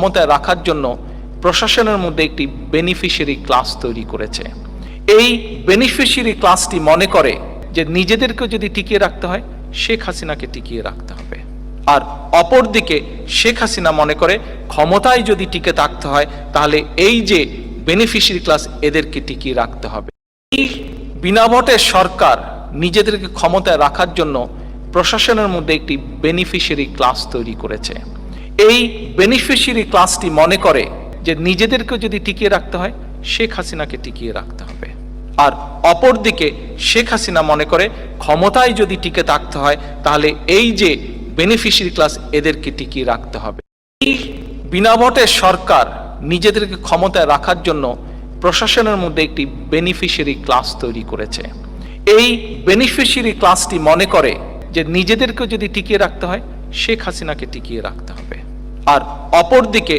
ক্ষমতায় রাখার জন্য প্রশাসনের মধ্যে একটি বেনিফিশিয়ারি ক্লাস তৈরি করেছে। এই বেনিফিশিয়ারি ক্লাসটি মনে করে যে নিজেদেরকে যদি টিকিয়ে রাখতে হয়, শেখ হাসিনাকে টিকিয়ে রাখতে হবে। আর অপরদিকে শেখ হাসিনা মনে করে ক্ষমতায় যদি টিকে থাকতে হয়, তাহলে এই যে বেনিফিশিয়ারি ক্লাস এদেরকে টিকিয়ে রাখতে হবে। এই বিনা ভোটে সরকার নিজেদেরকে ক্ষমতায় রাখার জন্য প্রশাসনের মধ্যে একটি বেনিফিশিয়ারি ক্লাস তৈরি করেছে। এই বেনিফিশিয়ারি ক্লাসটি মনে করে যে নিজেদেরকে যদি টিকিয়ে রাখতে হয়, শেখ হাসিনাকে টিকিয়ে রাখতে হবে। আর অপরদিকে শেখ হাসিনা মনে করে ক্ষমতায় যদি টিকে থাকতে হয়, তাহলে এই যে বেনিফিশিয়ারি ক্লাস এদেরকে টিকিয়ে রাখতে হবে। এই বিনা ভোটে সরকার নিজেদেরকে ক্ষমতায় রাখার জন্য প্রশাসনের মধ্যে একটি বেনিফিশিয়ারি ক্লাস তৈরি করেছে। এই বেনিফিশিয়ারি ক্লাসটি মনে করে যে নিজেদেরকে যদি টিকিয়ে রাখতে হয়, শেখ হাসিনাকে টিকিয়ে রাখতে হবে। আর অপরদিকে